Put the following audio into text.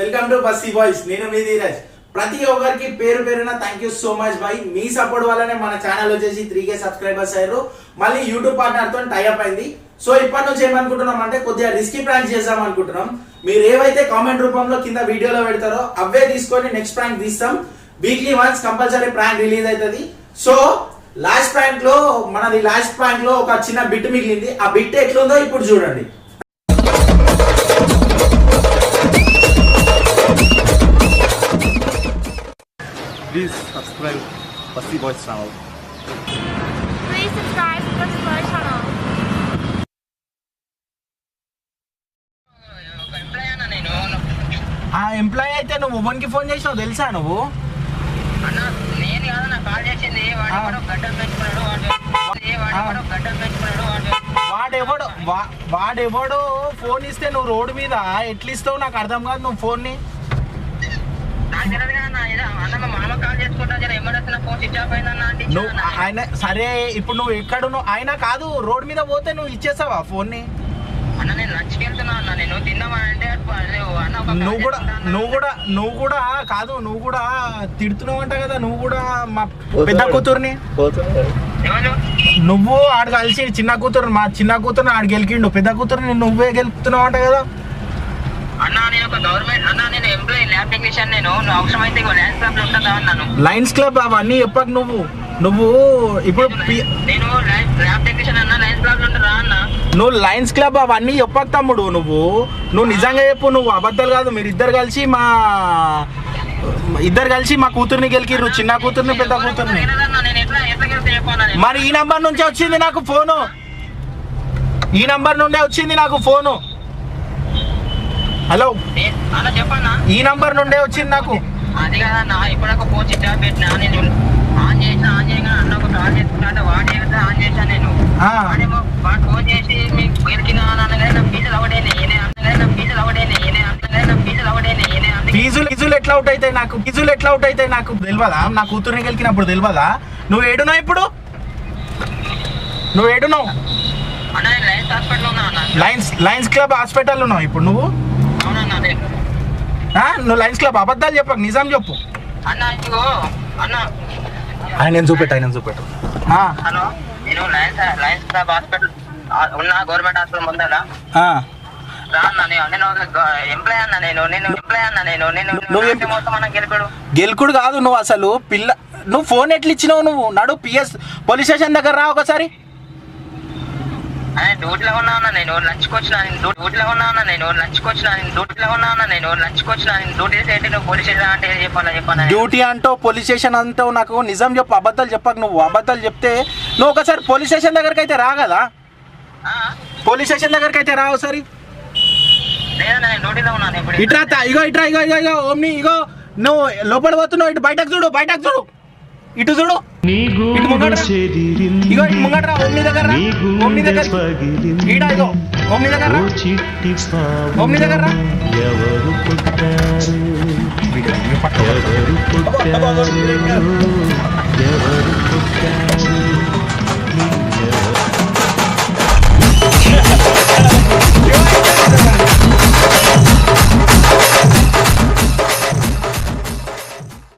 Welcome to Bassi boys నేను మీ ధీరజ్. ప్రతి ఒక్కరికి పేరు పేరున thank you so much bye me support వల్లనే మన ఛానల్ వచ్చేసి త్రీ కే సబ్స్క్రైబర్స్ అయ్యారు. మళ్ళీ యూట్యూబ్ పార్ట్నర్తో టైఅప్ అయింది. సో ఇప్పటి నుంచి ఏమనుకుంటున్నాం అంటే కొద్దిగా రిస్కీ ప్రాంక్ చేద్దాం అనుకుంటున్నాం. మీరు ఏవైతే కామెంట్ రూపంలో కింద వీడియోలో పెడతారో అవే తీసుకొని నెక్స్ట్ ప్రాంక్ తీస్తాం. Weekly once compulsory prank release అవుతుంది సో లాస్ట్ ప్రాంక్లో మనది లాస్ట్ ప్రాంక్లో ఒక చిన్న బిట్ మిగిలింది. ఆ బిట్ ఎట్లుందో ఇప్పుడు చూడండి. Subscribe Pussy Boys channel. Please subscribe to the Flow channel. ఆ ఎంప్లాయీ అయితే నువ్వు ఉమెన్కి ఫోన్ చేసినావు తెలుసా నువ్వు అన్న నేను కాదు నాకు కాల్ చేసింది వాడు ఆ. ఎవడో గడ్డం పెంచుకున్నాడు వాడు వాడు ఆ. ఎవడో గడ్డం పెంచుకున్నాడు వాడు వాడెవడు వాడెవడు ఫోన్ ఇస్తే నువ్వు రోడ్డు మీద ఎట్లా ఇస్తావు నాకు అర్థం కాదు నువ్వు ఫోన్ని నాకు తెలియదు కదా అన్న ఏదో అన్న మా మామ కాల్ నువ్వు. ఆయన సరే ఇప్పుడు నువ్వు ఎక్కడ నువ్వు ఆయన కాదు రోడ్ మీద పోతే నువ్వు ఇచ్చేసావా ఫోన్ని నువ్వు కూడా. నువ్వు కూడా నువ్వు కూడా కాదు నువ్వు కూడా తిడుతున్నావు అంట కదా. నువ్వు కూడా మా పెద్ద కూతుర్ని. నువ్వు ఆడు కలిసి చిన్న కూతురు మా చిన్న కూతురుని ఆడు గెలికిండు. పెద్ద కూతురుని నువ్వే గెలుపుతున్నావు అంట కదా. అన్న నేను ఒక గవర్నమెంట్ అన్న నేను ఎంప్లాయీ ల్యాబ్ టెక్నీషియన్ నేను. నువ్వు అవసరం అయితే ల్యాండ్ క్లబ్లో ఉంటుందా అన్నాను. లయన్స్ క్లబ్ అవన్నీ చెప్పకు నువ్వు. నువ్వు ఇప్పుడు నేను ల్యాబ్ టెక్నీషియన్ అన్న లైన్స్ క్లబ్లో ఉంటారా అన్న. నువ్వు లయన్స్ క్లబ్ అవన్నీ చెప్పకు తమ్ముడు నువ్వు. నువ్వు నిజంగా చెప్పు నువ్వు అబద్ధాలు కాదు. మీరు ఇద్దరు కలిసి మా ఇద్దరు కలిసి మా కూతుర్ని గెలికిర్రు చిన్న కూతుర్ని పెద్ద కూతుర్ని. మరి ఈ నంబర్ నుంచే వచ్చింది నాకు ఫోను ఈ నంబర్ నుండే వచ్చింది నాకు ఫోను హలో. చెప్పన్నా? ఈ నంబర్ నుండే వచ్చింది నాకు. అది కాదన్న ఇప్పుడు ఒక ఫోన్ ఆఫ్ పెట్టినా నేను ఆన్ చేసిన ఆన్ చేయగా అన్న ఒక కాల్ చేసుకుంటా వాడు ఏమిటో ఆన్ చేశాను నేను. వాడేమో వాడు ఫోన్ చేసి మీకు గెలికిన అనగానే నా ఫీజులు అవడేనే ఈయనే అనగానే నా ఫీజులు అవడేనే ఈయనే అనగానే నా ఫీజులు అవడేనే ఈయనే ఫీజులు ఫీజులు ఎట్లా అవుట్ అవుతాయి నాకు? ఫీజులు ఎట్లా అవుట్ అవుతాయి నాకు? తెలియదా నా కూతుర్ని గెలికినప్పుడు తెలియదా నువ్వు ఏడున్నావు ఇప్పుడు? నువ్వు ఏడున్నావు? Lines lions lions club hospital ఉన్నావు ఇప్పుడు నువ్వు? నువ్వు లయన్స్ క్లబ్ అబద్ధాలు చెప్పకు నిజం చెప్పు. అన్న ఇగో అన్న. ఆయన నేను చూపెట్టు ఆయన చూపెట్టు. హలో నేను లయన్స్ లయన్స్ క్లబ్ హాస్పిటల్ ఉన్న గవర్నమెంట్ హాస్పిటల్ ముందర. గెలుకుడు కాదు నువ్వు అసలు పిల్ల నువ్వు ఫోన్ ఎట్లా ఇచ్చినావు నువ్వు? నడు పిఎస్ పోలీస్ స్టేషన్ దగ్గర రా ఒకసారి. డ్యూటీలో ఉన్నా నేను లంచ్కి వచ్చిన నేను డ్యూ- డ్యూటీలో ఉన్నా నేను లంచ్కి వచ్చిన నేను డ్యూటీలో ఉన్నా నేను లంచ్కి వచ్చిన నేను డ్యూటీ ఏంటి? నువ్వు పోలీస్ స్టేషన్ అంటే చెప్పాలా చెప్పాలా? డ్యూటీ అంటావు పోలీస్ స్టేషన్ అంటావు నాకు నిజం చెప్పు అబద్ధాలు చెప్పకు నువ్వు అబద్ధాలు చెప్తే నువ్వు ఒకసారి పోలీస్ స్టేషన్ దగ్గరికి అయితే రా కదా? ఆ? పోలీస్ స్టేషన్ దగ్గరికి అయితే రా ఒకసారి. ఇట్రా ఇగో ఇట్రా ఇగో ఇగో ఇగో ఓమ్ని ఇగో నువ్వు లోపల పోతున్నావు ఇటు బయటకు చూడు బయటకు చూడు ఇటు చూడు. ఇగో ముంగట్రా ఓమ్ని దగ్గర ఎవరు